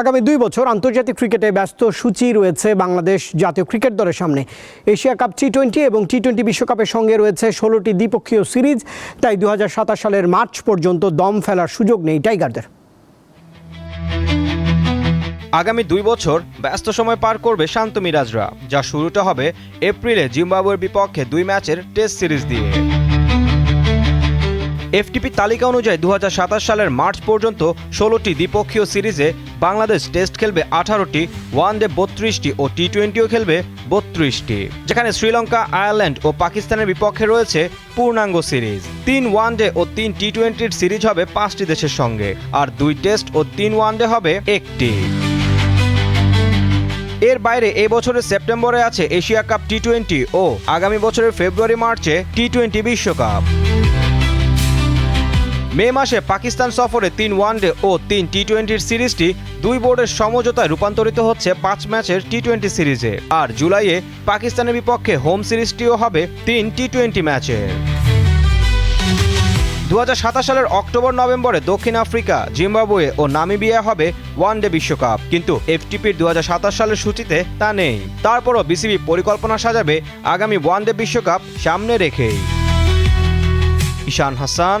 আগামী দুই বছর আন্তর্জাতিক ক্রিকেটে ব্যস্ত সূচি রয়েছে বাংলাদেশ জাতীয় ক্রিকেট দলের সামনে। এশিয়া কাপ টি টোয়েন্টি এবং টি টোয়েন্টি বিশ্বকাপের সঙ্গে রয়েছে ষোলোটি দ্বিপক্ষীয় সিরিজ। তাই দু হাজার সাতাশ সালের মার্চ পর্যন্ত দম ফেলার সুযোগ নেই টাইগারদের। আগামী দুই বছর ব্যস্ত সময় পার করবে শান্ত মিরাজরা, যা শুরুটা হবে এপ্রিলে জিম্বাবুয়ের বিপক্ষে দুই ম্যাচের টেস্ট সিরিজ দিয়ে। এফটিপি তালিকা অনুযায়ী দু হাজার সাতাশ সালের মার্চ পর্যন্ত ষোলোটি দ্বিপক্ষীয় সিরিজে বাংলাদেশ টেস্ট খেলবে আঠারোটি ওয়ান ওয়ানডে বত্রিশটি ও টি টোয়েন্টিও খেলবে বত্রিশটি। যেখানে শ্রীলঙ্কা, আয়ারল্যান্ড ও পাকিস্তানের বিপক্ষে রয়েছে পূর্ণাঙ্গ সিরিজ। তিন ওয়ান ওয়ানডে ও তিন টি টোয়েন্টির সিরিজ হবে পাঁচটি দেশের সঙ্গে, আর দুই টেস্ট ও তিন ওয়ান ওয়ানডে হবে একটি। এর বাইরে এই বছরের সেপ্টেম্বরে আছে এশিয়া কাপ টি টোয়েন্টি ও আগামী বছরের ফেব্রুয়ারি, মার্চে টি টোয়েন্টি বিশ্বকাপ। মে মাসে পাকিস্তান সফরে তিন ওয়ানডে ও তিন টি টোয়েন্টির সিরিজটি দুই বোর্ডের সমঝোতায় রূপান্তরিত হচ্ছে পাঁচ ম্যাচের টি টোয়েন্টি সিরিজে। আর জুলাইয়ে পাকিস্তানের বিপক্ষে হোম সিরিজটিও হবে তিন টি টোয়েন্টি ম্যাচের দু সালের অক্টোবর নভেম্বরে দক্ষিণ আফ্রিকা, জিম্বাবুয়ে ও নামিবিয়া হবে ওয়ানডে বিশ্বকাপ। কিন্তু এফটিপির দু সালের সূচিতে তা নেই। তারপরও বিসিবি পরিকল্পনা সাজাবে আগামী ওয়ানডে বিশ্বকাপ সামনে রেখেই। ঈশান হাসান